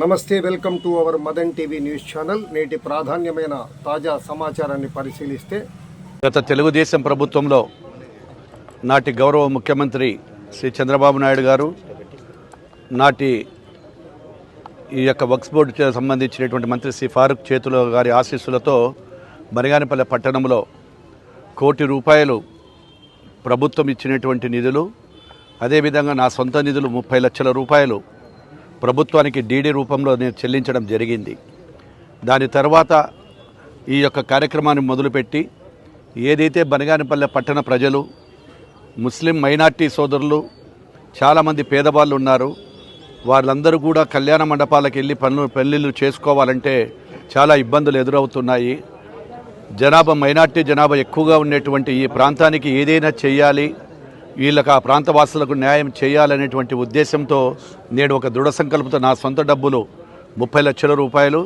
నమస్తే welcome to our Madan TV news channel. నేటి ప్రాధాన్యమైన తాజా సమాచారాన్ని పరిశీలిస్తే. గత తెలుగుదేశం ప్రభుత్వంలో నాటి గౌరవ ముఖ్యమంత్రి శ్రీ చంద్రబాబు నాయుడు గారు నాటి ఈ యొక్క వక్స్ బోర్డు సంబంధించినటువంటి మంత్రి శ్రీ ఫారూక్ చేతుల గారి ఆశీస్సులతో మరిగానిపల్లె పట్టణంలో కోటి రూపాయలు ప్రభుత్వం ఇచ్చినటువంటి నిధులు అదేవిధంగా నా సొంత నిధులు ముప్పై లక్షల రూపాయలు ప్రభుత్వానికి డీడీ రూపంలో నేను చెల్లించడం జరిగింది. దాని తర్వాత ఈ యొక్క కార్యక్రమాన్ని మొదలుపెట్టి ఏదైతే బనగానిపల్లె పట్టణ ప్రజలు ముస్లిం మైనార్టీ సోదరులు చాలామంది పేదవాళ్ళు ఉన్నారు వాళ్ళందరూ కూడా కళ్యాణ మండపాలకు వెళ్ళి పనులు పెళ్ళిళ్ళు చేసుకోవాలంటే చాలా ఇబ్బందులు ఎదురవుతున్నాయి. జనాభా మైనార్టీ జనాభా ఎక్కువగా ఉండేటువంటి ఈ ప్రాంతానికి ఏదైనా చేయాలి వీళ్ళకి ఆ ప్రాంత వాసులకు న్యాయం చేయాలనేటువంటి ఉద్దేశంతో నేడు ఒక దృఢ సంకల్పంతో నా సొంత డబ్బులు ముప్పై లక్షల రూపాయలు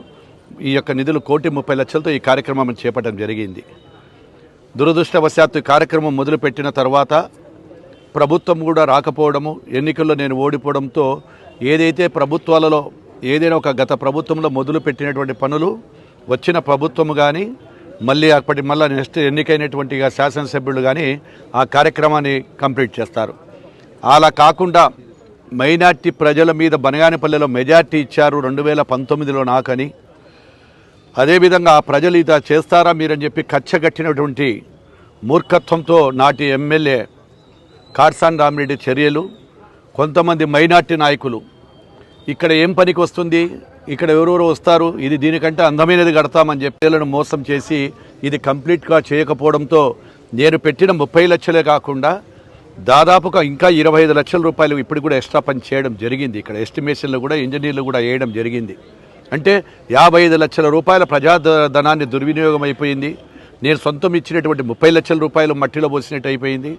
ఈ యొక్క నిధులు కోటి ముప్పై లక్షలతో ఈ కార్యక్రమం చేపట్టడం జరిగింది. దురదృష్టవశాత్తు ఈ కార్యక్రమం మొదలుపెట్టిన తర్వాత ప్రభుత్వం కూడా రాకపోవడము ఎన్నికల్లో నేను ఓడిపోవడంతో ఏదైతే ప్రభుత్వాలలో ఏదైనా ఒక గత ప్రభుత్వంలో మొదలుపెట్టినటువంటి పనులు వచ్చిన ప్రభుత్వము కానీ మళ్ళీ అప్పటి మళ్ళీ నెక్స్ట్ ఎన్నికైనటువంటి శాసనసభ్యులు కానీ ఆ కార్యక్రమాన్ని కంప్లీట్ చేస్తారు. అలా కాకుండా మైనార్టీ ప్రజల మీద బనగానిపల్లెలో మెజార్టీ ఇచ్చారు రెండు వేల పంతొమ్మిదిలో నాకని. అదేవిధంగా ఆ ప్రజలు ఇదా చేస్తారా మీరని చెప్పి కచ్చగట్టినటువంటి మూర్ఖత్వంతో నాటి ఎమ్మెల్యే కార్సాన్ రామిరెడ్డి చర్యలు కొంతమంది మైనార్టీ నాయకులు ఇక్కడ ఏం పనికి వస్తుంది? ఇక్కడ ఎవరెవరు వస్తారు? ఇది దీనికంటే అందమైనది కడతామని చెప్పి పిల్లలను మోసం చేసి ఇది కంప్లీట్గా చేయకపోవడంతో నేను పెట్టిన ముప్పై లక్షలే కాకుండా దాదాపుగా ఇంకా ఇరవై ఐదు లక్షల రూపాయలు ఇప్పుడు కూడా ఎక్స్ట్రా పని చేయడం జరిగింది. ఇక్కడ ఎస్టిమేషన్లు కూడా ఇంజనీర్లు కూడా వేయడం జరిగింది. అంటే యాభై ఐదు లక్షల రూపాయల ప్రజాధనాన్ని దుర్వినియోగం అయిపోయింది. నేను సొంతం ఇచ్చినటువంటి ముప్పై లక్షల రూపాయలు మట్టిలో పోసినట్టు అయిపోయింది.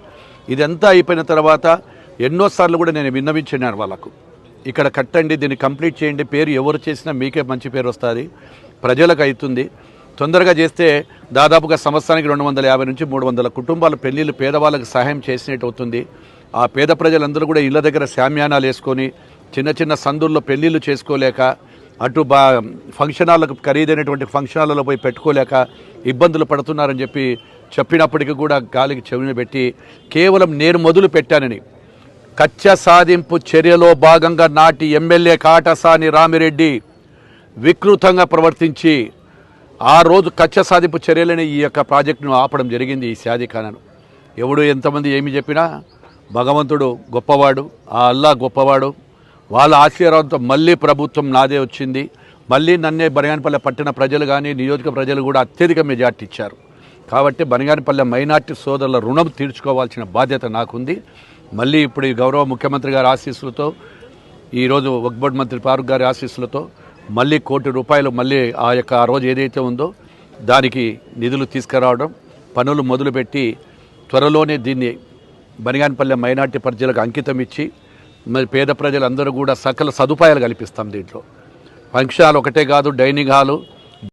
ఇదంతా అయిపోయిన తర్వాత ఎన్నోసార్లు కూడా నేను విన్నవించినాను వాళ్ళకు. ఇక్కడ కట్టండి దీన్ని కంప్లీట్ చేయండి పేరు ఎవరు చేసినా మీకే మంచి పేరు వస్తుంది. ప్రజలకు అవుతుంది. తొందరగా చేస్తే దాదాపుగా సంవత్సరానికి రెండు వందల యాభై నుంచి మూడు వందల కుటుంబాల పెళ్ళిళ్ళు పేదవాళ్ళకి సహాయం చేసినట్టు అవుతుంది. ఆ పేద ప్రజలందరూ కూడా ఇళ్ళ దగ్గర శామ్యానాలు వేసుకొని చిన్న చిన్న సందుల్లో పెళ్ళిళ్ళు చేసుకోలేక అటు బా ఫంక్షన్ హాళ్ళకు ఖరీదైనటువంటి ఫంక్షన్ హాల్లో పోయి పెట్టుకోలేక ఇబ్బందులు పడుతున్నారని చెప్పి చెప్పినప్పటికీ కూడా గాలికి చెవిని పెట్టి కేవలం నేను మొదలు పెట్టానని కచ్చ సాధింపు చర్యలో భాగంగా నాటి ఎమ్మెల్యే కాటసాని రామిరెడ్డి వికృతంగా ప్రవర్తించి ఆ రోజు కచ్చ సాధింపు చర్యలని ఈ యొక్క ప్రాజెక్టును ఆపడం జరిగింది ఈ సాధికానను ఎవడు ఎంతమంది ఏమి చెప్పినా భగవంతుడు గొప్పవాడు ఆ అల్లా గొప్పవాడు. వాళ్ళ ఆశీర్వాదంతో మళ్ళీ ప్రభుత్వం నాదే వచ్చింది. మళ్ళీ నన్నే బనగానిపల్లె పట్టణ ప్రజలు కానీ నియోజక ప్రజలు కూడా అత్యధిక మెజార్టీ ఇచ్చారు. కాబట్టి బనగానిపల్లె మైనార్టీ సోదరుల రుణం తీర్చుకోవాల్సిన బాధ్యత నాకుంది. మళ్ళీ ఇప్పుడు ఈ గౌరవ ముఖ్యమంత్రి గారి ఆశీస్సులతో ఈరోజు వక్బోర్డ్ మంత్రి ఫారూక్ గారి ఆశీస్సులతో మళ్ళీ కోటి రూపాయలు మళ్ళీ ఆ యొక్క ఆ రోజు ఏదైతే ఉందో దానికి నిధులు తీసుకురావడం పనులు మొదలుపెట్టి త్వరలోనే దీన్ని బనిగానపల్లె మైనార్టీ ప్రజలకు అంకితం ఇచ్చి మరి పేద ప్రజలందరూ కూడా సకల సదుపాయాలు కల్పిస్తాం దీంట్లో. ఫంక్షన్ హాల్ ఒకటే కాదు డైనింగ్ హాలు